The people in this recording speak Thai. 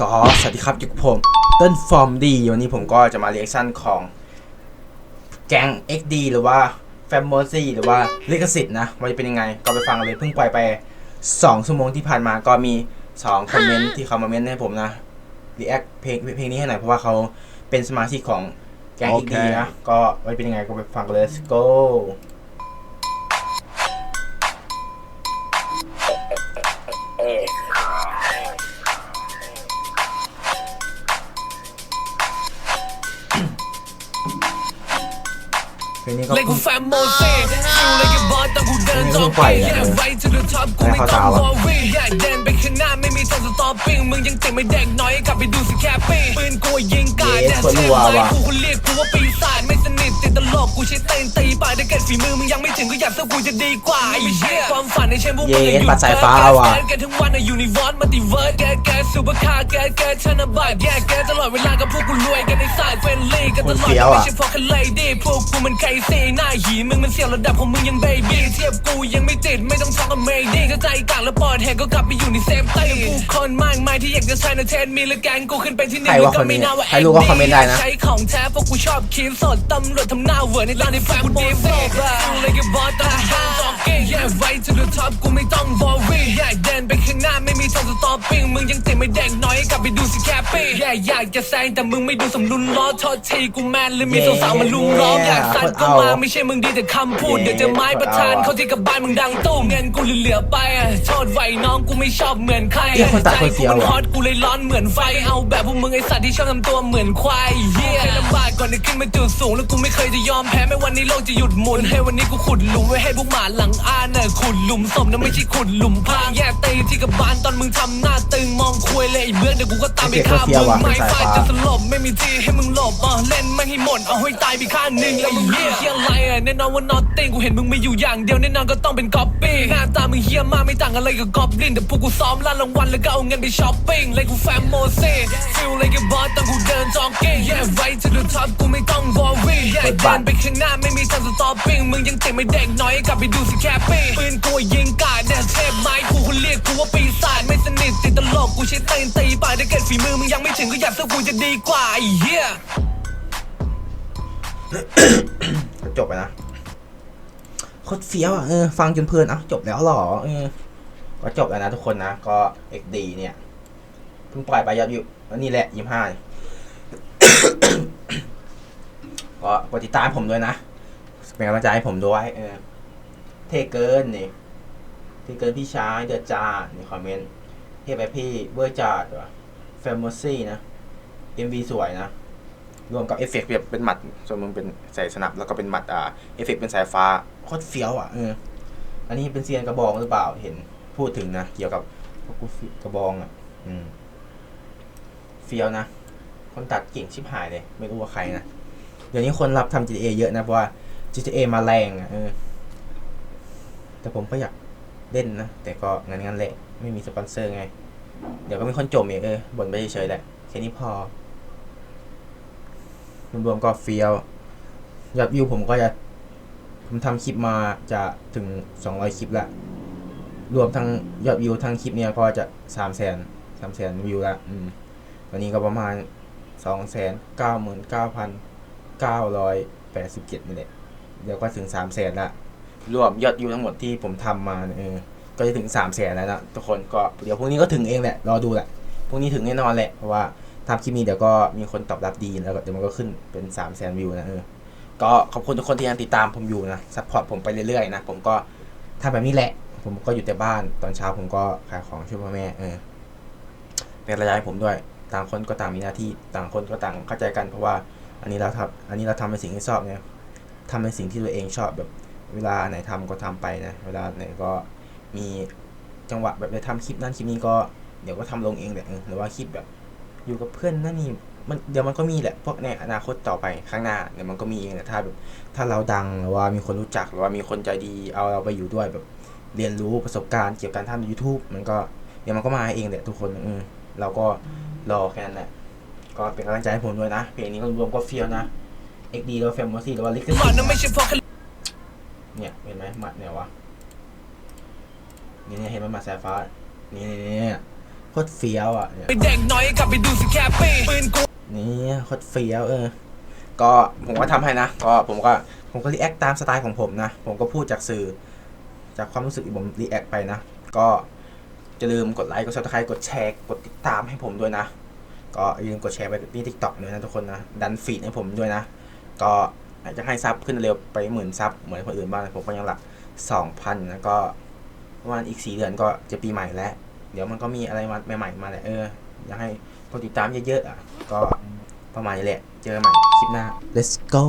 อ๋อสวัสดีครับอยู่กับผมเต้นฟอร์มดีวันนี้ผมก็จะมาเรียกชั่นของแก๊ง XD หรือว่า f a m o s y หรือว่าลิขสิทธิ์นะว่าจะเป็นยังไง ก็ไปฟังกันเลยเพิ่งปล่อยไป 2 ชั่วโมงที่ผ่านมาก็มี 2 คอมเมนต์ที่เขามาเมนต์ให้ผมนะรีแอคเพลงเพลงนี้ให้หน่อยเพราะว่าเขาเป็นสมาชิกของแก๊งโอ XD เคนะก็ว่าจะเป็นยังไงก็ไปฟังกันเลย let's go เพลงนี้ก็เล่นกูแฟมโมเซ่ฟิลเลยกับบอสตอนกูเดินนี่ก็ท็อเพิ่ปงปล่อยปิ้งเลยแย่ไว้ to the top กูไม่ต้องวอรี่แย่เดินไปข้างหน้าไม่มีทางสต็อปปิ้งมึงยังเจ็บไม่เด็กน้อยกลับไปดูสิแคปปิ้งปืนกูยิงกาดเย้แดนคนเซรัฟวไม้ว่ะกูคนเรียกกูว่าปีศาจไม่สนิท ติดตลกกูใช้เต้นตีปากถ้าเกิดฝีมือมึงยังไม่ถึงก็อยากสู้กูจะดีกว่าไอ้เหี้ยความฝันในเช่นพวกมึงเย้อยู่ปัดสายฟ้าว่ะแกกันทั้งวันอะอยู่ในวอร์ดมัลติเวิร์สแกแกซูเปอร์คาร์แกแกธนบัตรแกแกตลอดเวลากับพวกกูรวยกันในสายเฟรนลี่กันตลอดคนเฟี้ยวอะไม่ใช่พวกคันเลดี้พวกกูมันไคซีหน้าหีมึงมันเสียวระดับของมึงยังเบบี้เทียบกูยังไม่ติดไม่ต้องท้องกับเมดี้ก็ใจกลางแล้วปอดแหกก็กลับไปอยู่ในเซฟตี้ผู้คนมากมายที่อยากจะใช้ในเทนมีและแกงกูขึ้นไปที่หนึ่ใครงว่าก็ไม่น่าว่าใครรู้ว่าคอมเมนต์ได้นะใช้ของแท้พวกกูชอบคิดสดตำรวจทำหน้าเวอร์ในร้านในแฟมกูดีฟอกเลยกับบอสตาฮาบอกเก้แย่ไว้ to the top กูไม่ต้องวอรี่แย่เดินไปข้างหน้าไม่มีทางสต็อ ปปิ้งมึงยังติดไม่เด็กน้อยกลับไปดูสิแคปปี้แย่อยากจะแซงแต่มึงไม่ดูสมดุลล้อโทษทีกูแมนเลยมีสาวๆมาลุมล้อมอยากสั่นก็มาไม่ใช่มึงดีแต่คำพูดเดี๋ยวจะไม้ประทานเขาที่กับบ้านมึงดังตู้มเงินกูเหลือๆไปอะโทษไหวน้องกูไม่ชอบเหมือนใครเหี้ยคนตัดใจคนเฟี้กูยวมันอะฮอตกูเลยร้อนเหมือนไฟเอาแบบพวกมึงไอสัตว์ที่ชอบทำตัวเหมือนควายเฮียลำบากก่อนจะขึ้นมาจุดสูงแล้วกูไม่เคยจะยอมแพ้ไม่วันนี้โลกจะหยุดหมุนให้วันนี้กูขุดหลุมไว้ให้พวกหมาหลังอ่านน่ะขุดหลุมศพนะไม่ใช่ขุดหลุมพรางแย่ตีที่กับบานตอนมึงทำหน้าตึงมองคุยเลยไอ้เบื้องเดี๋ยวกูก็ตามไปฆ่าเฟี้มึยวงว่ะไม่เป็นสายฟาดฟ้าจนสลบไม่มีที่ให้มึงหลบอะเล่นไม่ให้หมดเอาให้ตายไปข้างหนึ่งไอ้เหี้ยเฮียอะไรอะแน่นอนว่านอตติ้งกูเห็นมึงไม่อยู่อย่างเดียวแน่นอนก็ต้องเป็นก๊อปปี้หน้าตามึงเฮียมากไม่ต่างอะไรกับก๊อบลินแต่พวกกูซ้อมล่ารางวัลแล้วก็เอาเงินไปช้อปปิ้งเลยกูแฟมโมเซ่ฟิลเลยกับบอสตอนกูเดินจ็อกกิ้ง yeah right to the top กูไม่ต้องวอรี่แย่เดินไปข้างหน้าไม่มีทางสต็อปปิ้งมึงยังติดไม่เด็กน้อยกลับไปดูสิแคปปิ้งปืนกูยิงกาดแดนเทพไม้กูคนเรียกกูว่าปีศาจไม่สนิทติดตลกกูใช้เต้นตีปากถ้าเกิดฝีมือมึงยังไม่ถึงก็อยากสู้กูจะดีกว่าไอ้เหี้ยจบไปนะโคตรเฟี้ยวอะเออฟังจนเพลินอ้าจบแล้วหรอเออก็จบแล้วนะทุกคนนะก็ XD เนี่ยเพิ่งปล่อยไปยอดวิวแล้วนี่แหละยี่ห้าก็กดติดตามผมด้วยนะเป็นกำลังใจให้ผมด้วยเออเท่เกินนี่เท่เกินพี่ชายเดือดจ้าในคอมเมนต์ เท่ไปพี่เบอร์จัดว่ะแฟม o ซี่นะ MV สวยนะ รวมกับเอฟเฟกต์แบบเป็นหมัด ส่วนมึงเป็นสายสนับแล้วก็เป็นหมัดอ่าเอฟเฟกต์เป็นสายฟ้าโคตรเฟี้ยวอะเอออันนี้เป็นเซียนกระบองหรือเปล่าเห็นพูดถึงนะ เกี่ยวกับพวกกูฟิกระบองอะ อืมเฟี้ยวนะ คนตัดเก่งชิบหายเลย ไม่รู้ว่าใครนะ เดี๋ยวนี้คนรับทำ GTA เยอะนะเพราะว่า GTA มาแรงอะเออแต่ผมก็อยากเล่นนะ แต่ก็งั้นงั้นๆแหละ ไม่มีสปอนเซอร์ไง เดี๋ยวก็มีคนจมอีกเออบ่นไปเฉยๆแหละแค่นี้พอรวมๆก็เฟี้ยวยอดวิวผมก็จะ ผมทำคลิปมาจะถึง 200 คลิปละรวมทั้งยอดวิวทั้งคลิปเนี้ยก็จะ3 0 0 0 0 0 3 0 0 0 0วิวละอืมตอนนี้ก็ประมาณ2 9 9 9 9 8 7นี่แหละเดี๋ยวก็ถึง3 0 0 0 0 0ละรวมยอดวิวทั้งหมดที่ผมทำมาเนี่ยเออ ก็จะถึง3 0 0 0 0 0แล้วนะทุกคนก็เดี๋ยวพรุ่งนี้ก็ถึงเองแหละรอดูแหละพรุ่งนี้ถึงแน่นอนแหละเพราะว่าทำคลิปนี้เดี๋ยวก็มีคนตอบรับดีแล้วก็เดี๋ยวมันก็ขึ้นเป็น3 0 0 0 0 0วิวนะเออก็ขอบคุณทุกคนที่ยังติดตามผมอยู่นะซัพพอร์ตผมไปเรื่อยๆนะผมก็ทำแบบนี้แหละ ผมก็อยู่แต่บ้านตอนเช้าผมก็ขายของช่วยพ่อแม่เออเป็นระยะให้ผมด้วยต่างคนก็ต่างมีหน้าที่ต่างคนก็ต่างเข้าใจกันเพราะว่าอันนี้เราทำอันนี้เราทำเป็นสิ่งที่ชอบไงทำเป็นสิ่งที่ตัวเองชอบแบบเวลาไหนทำก็ทำไปนะ เวลาไหนก็ มีจังหวะแบบไปทำคลิปนั่นคลิปนี้ก็เดี๋ยวก็ทำลงเองแหละเออหรือว่าคลิปแบบ อยู่กับเพื่อนนั่นนี่มันเดี๋ยวมันก็มีแหละพวกในอนาคตต่อไปข้างหน้าเดี๋ยวมันก็มีเองแหละถ้าแบบถ้าเราดังหรือว่ามีคนรู้จักหรือว่ามีคนใจดีเอาเราไปอยู่ด้วยแบบ เรียนรู้ประสบการณ์เกี่ยวกับการทำ YouTube มันก็เดี๋ยวมันก็มาเองแหละทุกคนเออเราก็รอแค่นั้นแหละก็เป็นกำลังใจให้ผมด้วยนะเพลงนี้ก็รวมก็เฟี้ยวนะ XD หรือว่า Famous หรือว่าลิขสิทมันธิ์นั้นไม่ใช่พวกคันเนี่ยเห็นไหมหมัดเนี่ยวะ นี่เนี่ยเห็นไหมหมัดสายฟ้า นี่นี่นี่นี่โคตรเฟี้ยวอะเนี่ยไปเด็กน้อยกลับไปดูสิแค่ปีปืนกูนี่โคตรเฟี้ยวเออ ก็ผมก็ทำให้นะ ก็ผมก็ผมก็รีแอคตามสไตล์ของผมนะ ผมก็พูดจากสื่อ จากความรู้สึกที่ผมรีแอคไปนะ ก็จะลืมกดไลค์ กดซับสไครต์กดแชร์ กดติดตามให้ผมด้วยนะ ก็อย่าลืมกดแชร์ไปที่ทิกตอกด้วยนะทุกคนนะ ดันฟีดให้ผมด้วยนะ ก็อยากจะให้ซับขึ้นเร็วไปหมื่นซับเหมือนคนอื่นบ้างผมก็ยังหลักสองพันแล้วก็ ประมาณอีกสี่เดือนก็จะปีใหม่แล้ว เดี๋ยวมันก็มีอะไรมาใหม่ๆมาแหละเออ อยากให้กดติดตามเยอะๆอะ ก็ประมาณนี้แหละ เจอใหม่คลิปหน้า let's go